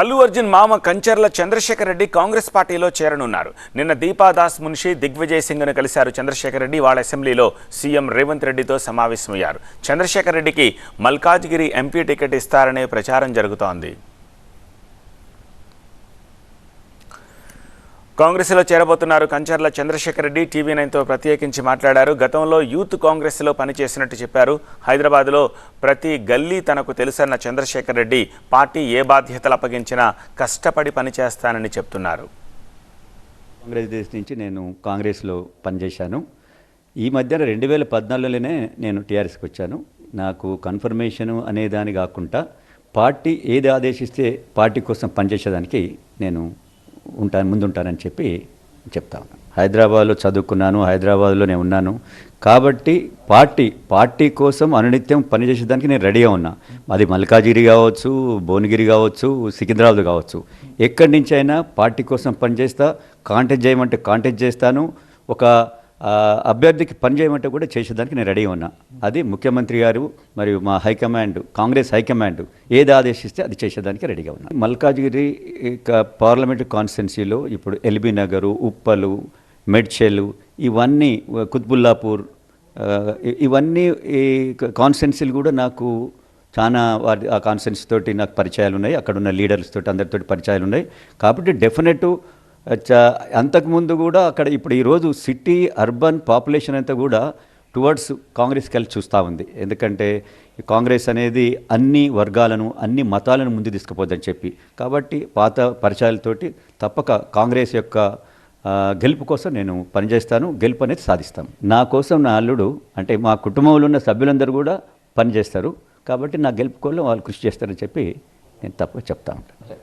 అల్లు అర్జున్ మామ కంచర్ల చంద్రశేఖర్ రెడ్డి కాంగ్రెస్ పార్టీలో చేరనున్నారు. నిన్న దీపాదాస్ మున్షి దిగ్విజయ్ సింగ్ను కలిశారు చంద్రశేఖర్ రెడ్డి. వాళ్ళ అసెంబ్లీలో సీఎం రేవంత్ రెడ్డితో సమావేశమయ్యారు. చంద్రశేఖర్ రెడ్డికి మల్కాజ్గిరి ఎంపీ టికెట్ ఇస్తారనే ప్రచారం జరుగుతోంది. కాంగ్రెస్లో చేరబోతున్నారు కంచర్ల చంద్రశేఖర్ రెడ్డి. టీవీ నైన్తో ప్రత్యేకించి మాట్లాడారు. గతంలో యూత్ కాంగ్రెస్లో పనిచేసినట్టు చెప్పారు. హైదరాబాద్లో ప్రతి గల్లీ తనకు తెలుసన్న చంద్రశేఖర్ రెడ్డి పార్టీ ఏ బాధ్యతలు అప్పగించినా కష్టపడి పనిచేస్తానని చెప్తున్నారు. కాంగ్రెస్ నుంచి నేను కాంగ్రెస్లో పనిచేశాను. ఈ మధ్యన రెండు వేల పద్నాలుగులోనే నేను టీఆర్ఎస్కి వచ్చాను. నాకు కన్ఫర్మేషన్ అనే దాని కాకుండా పార్టీ ఏది ఆదేశిస్తే పార్టీ కోసం పనిచేసేదానికి నేను ఉంటాను ముందుంటానని చెప్పి చెప్తా ఉన్నాను హైదరాబాద్లో చదువుకున్నాను హైదరాబాద్లోనే ఉన్నాను. కాబట్టి పార్టీ పార్టీ కోసం అనునిత్యం పనిచేసేదానికి నేను రెడీగా ఉన్నా. అది మల్కాజిగిరి కావచ్చు భువనగిరి కావచ్చు సికింద్రాబాద్ కావచ్చు. ఎక్కడి నుంచి అయినా పార్టీ కోసం పనిచేస్తా కాంటాక్ట్ చేయమంటే కాంటాక్ట్ చేస్తాను. ఒక అభ్యర్థికి పని చేయమంటే కూడా చేసేదానికి నేను రెడీగా ఉన్నా. అది ముఖ్యమంత్రి గారు మరియు మా హైకమాండ్ కాంగ్రెస్ హైకమాండ్ ఏది ఆదేశిస్తే అది చేసేదానికి రెడీగా ఉన్నా. మల్కాజ్గిరి పార్లమెంటు కాన్స్టిట్యున్సీలో ఇప్పుడు ఎల్బీ నగరు ఉప్పలు మెడ్చెలు ఇవన్నీ కుత్బుల్లాపూర్ ఇవన్నీ ఈ కాన్స్టిట్యున్సీలు కూడా నాకు చాలా వారి ఆ కాన్స్టిట్యున్సీ తోటి నాకు పరిచయాలు ఉన్నాయి అక్కడ ఉన్న లీడర్స్ తోటి అందరితోటి పరిచయాలు ఉన్నాయి కాబట్టి డెఫినెట్ అంతకుముందు కూడా అక్కడ ఇప్పుడు ఈరోజు సిటీ అర్బన్ పాపులేషన్ అంతా కూడా టువర్డ్స్ కాంగ్రెస్కి వెళ్ళి చూస్తూ ఉంది. ఎందుకంటే కాంగ్రెస్ అనేది అన్ని వర్గాలను అన్ని మతాలను ముందు తీసుకుపోద్దని చెప్పి. కాబట్టి పాత పరిచయాలతోటి తప్పక కాంగ్రెస్ యొక్క గెలుపు కోసం నేను పనిచేస్తాను. గెలుపు అనేది సాధిస్తాను నా కోసం నా అల్లుడు అంటే మా కుటుంబంలో ఉన్న సభ్యులందరూ కూడా పనిచేస్తారు. కాబట్టి నా గెలుపు కోసం వాళ్ళు కృషి చేస్తారని చెప్పి నేను తప్పక చెప్తా ఉంటాను.